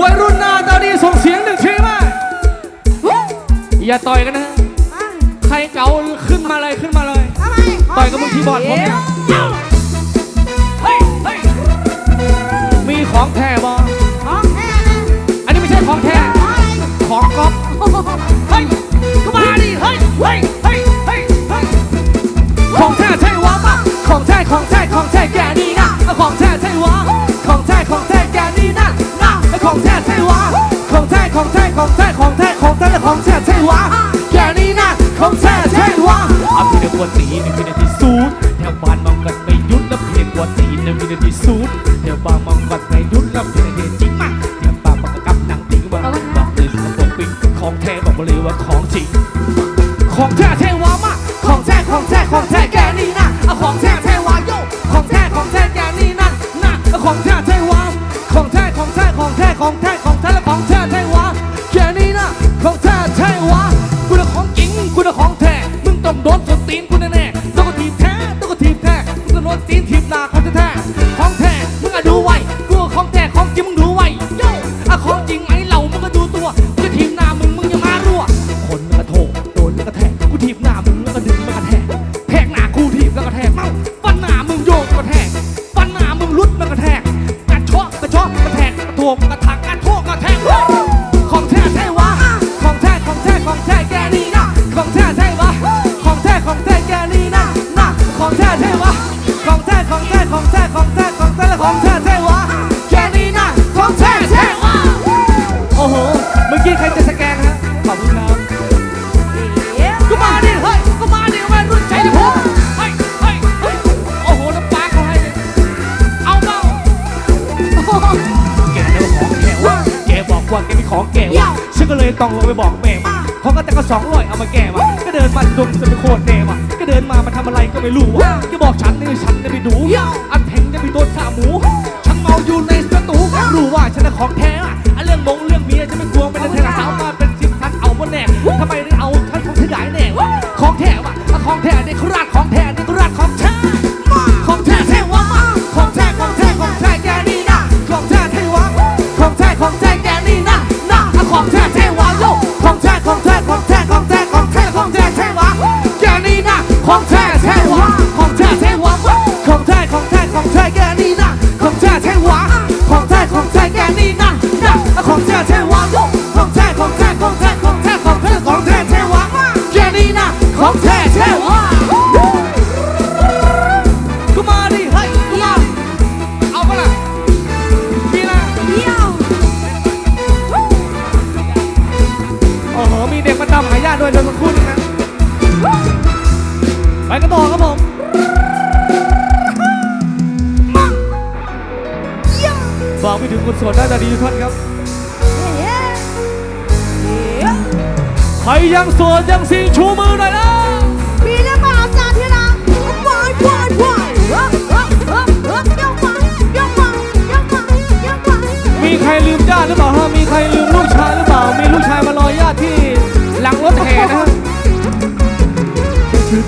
วัยรุ่นหน้าตาดีส่งเสียงหนึ่งทีมาอย่าต่อยกันนะ ใครเก๋าขึ้นมาเลยขึ้นมาเลยทำไมต่อยกับมึงที่บอร์ดผมเนี่ยเฮ้ยเฮ้ยมีของแท้บอของแท้นะอันนี้ไม่ใช่ของแท้ ของอะไรของก๊อฟโอ้โหเฮ้ยก็มาดิเฮ้ยเฮ้ย เฮ้ย เฮ้ย เฮ้ย ของแท้ใช่วะปะของแท้ของแท้ ของแท้ของแท้ของแท้ของแท้และของแท้ใช่วะแกนี้นะของแท้ ตีนกูแนกูแน่ๆต้องก็ทีบแท้ต้องก็ทีบแท้กูจะโดนตีนทีบหน้าเขาแท้ๆของแท้มึงอะดูไว้ ของแท้และของแท้แท้วะแกนี่นะของแท้แท้วะโอ้โหเมื่อกี้ใครจะสแกนฮะขอบคุณครับก็มาดิเฮ้ยก็มาดิแม่รุ่นใจดิผมเฮ้ยเฮ้ยเฮ้ยโอ้โหน้ำปลาเขาให้เลยเอาเปล่าแกเนี่ยของแกวะแกบอกว่าแกมีของแกวะฉันก็เลยต้องลงไปบอกแม่มาเขาก็แต่ก็สองร้อยเอามาแกมาก็เดินมาดมจะไปโคตรแน่มาก็เดินมามันทำอะไรก็ไม่รู้วะก็บอกฉันนี่ฉันจะไปดูอันเทงจะไปโด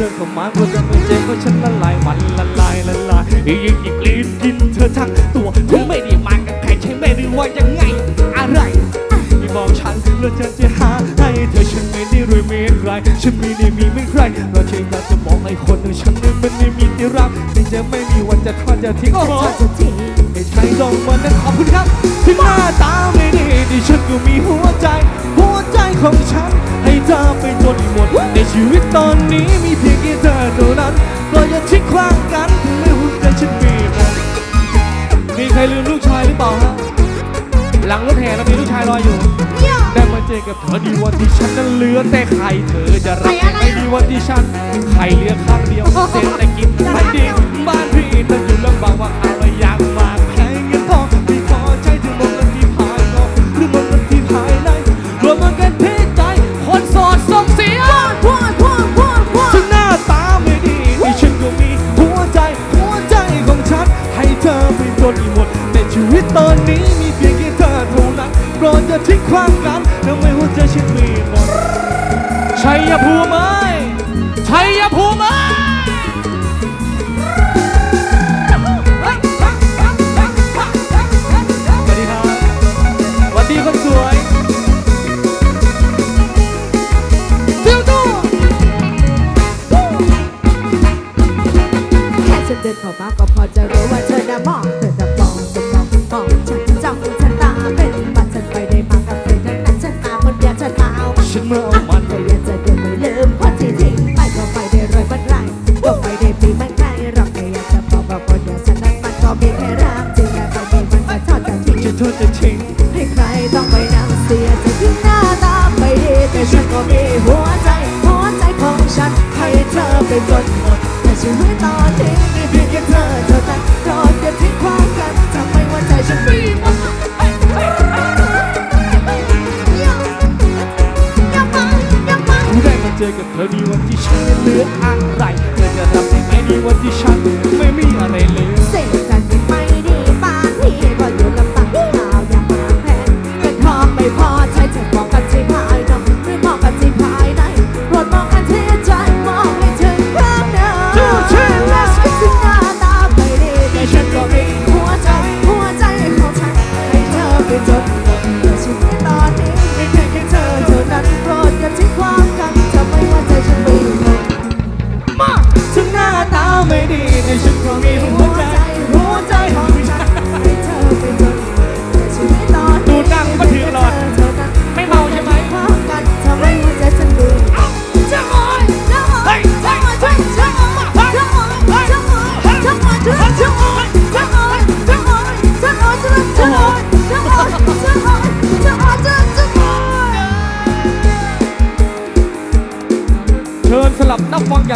อเดินเข้ามาก็จะไม่เจ็บก็ฉันละลายมันละลายละลายยิ่งยิ่งกรีดกินเธอทั้งตัวเธอไม่ได้มากับใครใช่ไหมหรือว่ายังไง อะไรที่บอกฉันแล้วฉันจะหาให้เธอฉันไม่ได้รวยเหมือนใครฉันไม่ได้มีเหมือนใครเราแค่อจะบอกให้คนหนึ่งฉันนั้นมันไม่มีที่รักที่จะไม่มีวันจะทอดจะทิ้งโอ้โหจะจีไม่ ใช่ลงมานั้นขอบคุณครับที่หน้าตาไม่ดีที่ฉันก็มีหัวใจ หัวใจของฉัน ให้เธอไปจนหมด ในชีวิตตอนนี้มีเพียงแค่เธอเท่านั้นก็อย่าทิ้งขว้างกันถึงไม่หัวใจฉันมีมันมีใครลืมลูกชายหรือเปล่าฮะหลังรถแห่เรามีลูกชายรออยู่เยี่ยวได้มาเจอกับเธอดีวันที่ฉันนั้นเหลือแต่ไข่เธอจะรักไข่อะไรไม่ดีวันที่ฉันไข่เหลือข้างเดียวเศษแต่กินไม่ดีบ้านพี่เธออยู่ลำบากว่า ฉันให้เธอไปจนหมด แต่ชีวิตตอนนี้มีเพียงแค่เธอเท่านั้นรอเก็บที่ความกันทำให้หันใจฉันบีมได้มาเจอกับเธอในวันที่ฉันเหลืออะไรเธอจะรับได้ไหมในวันที่ฉันไม่มีอะไรเลย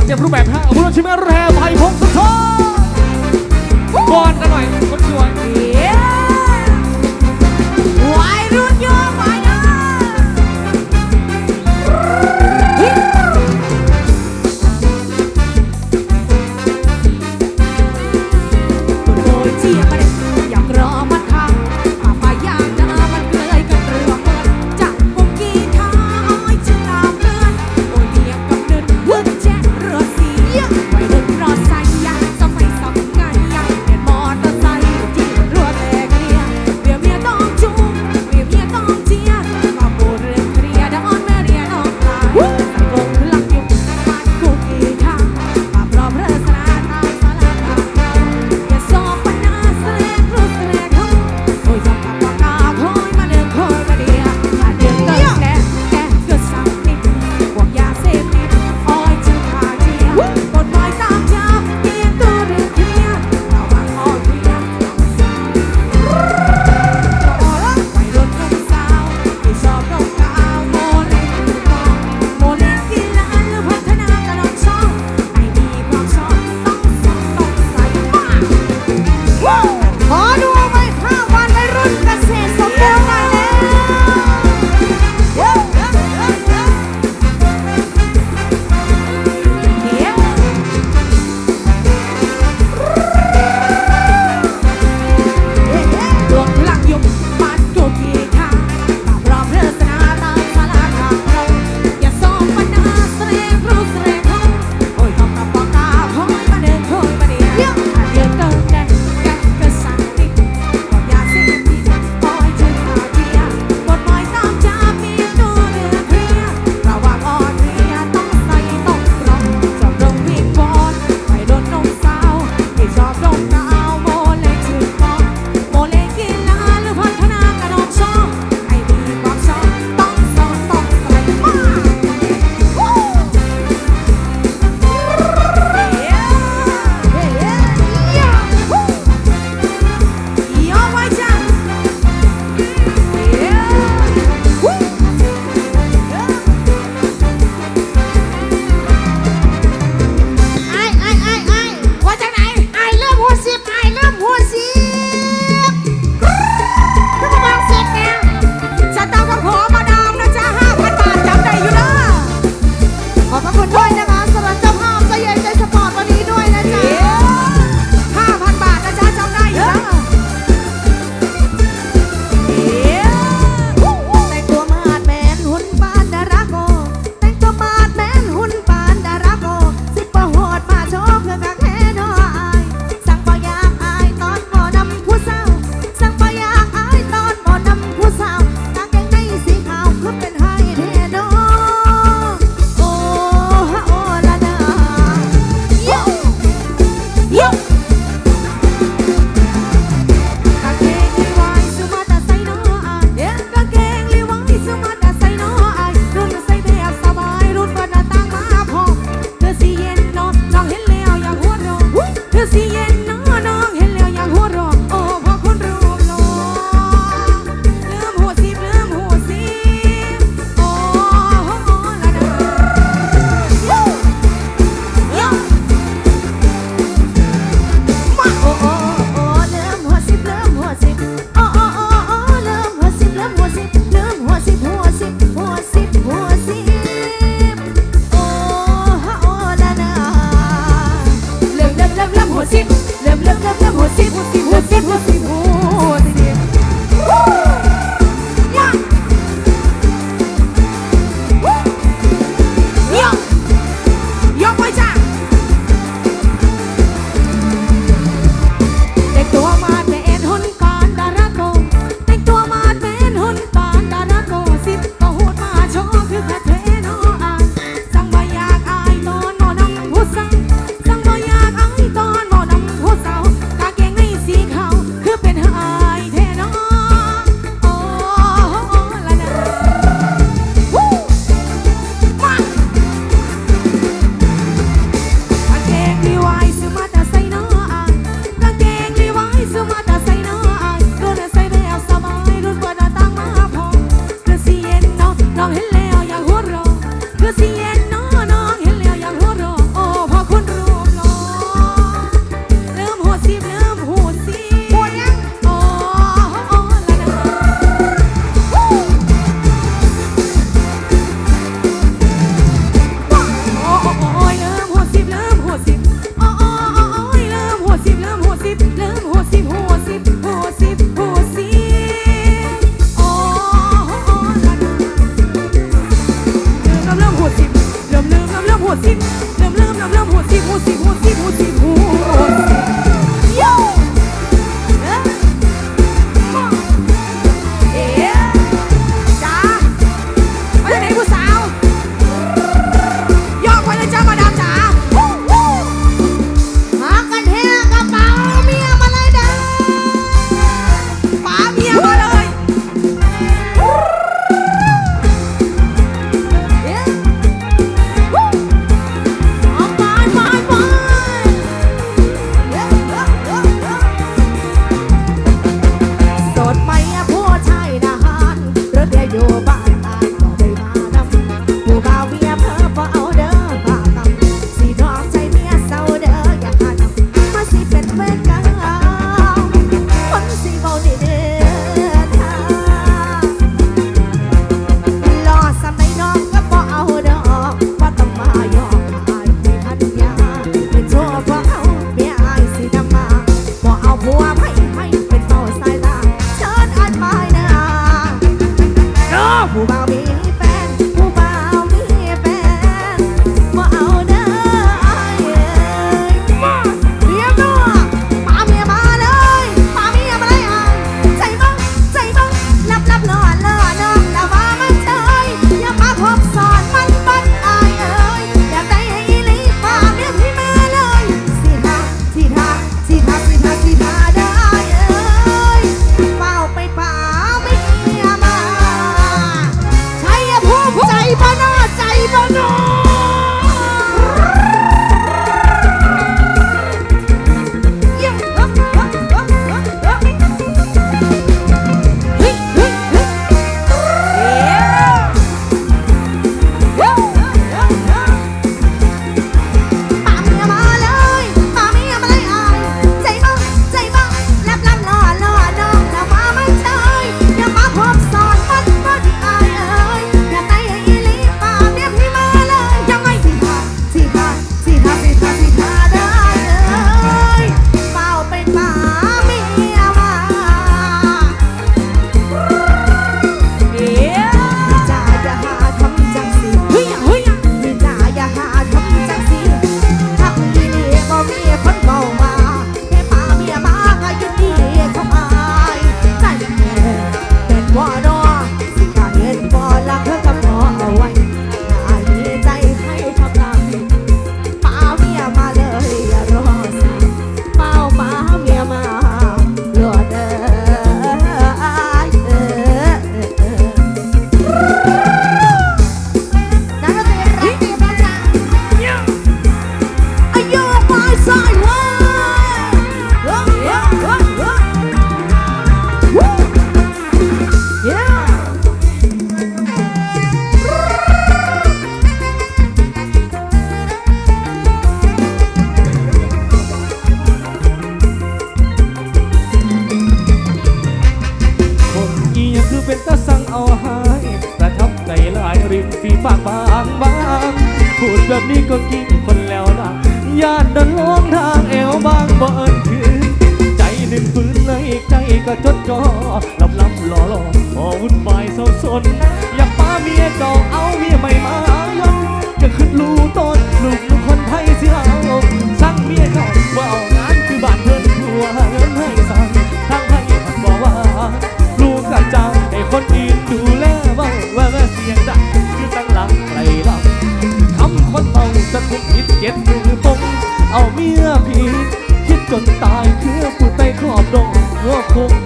เจ็บรูปแบบห้าอุลชิเมแร่ไพพงศ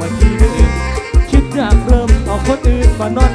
มาที่เดิมคิดอยากเริ่มเอาคนอื่นมานอน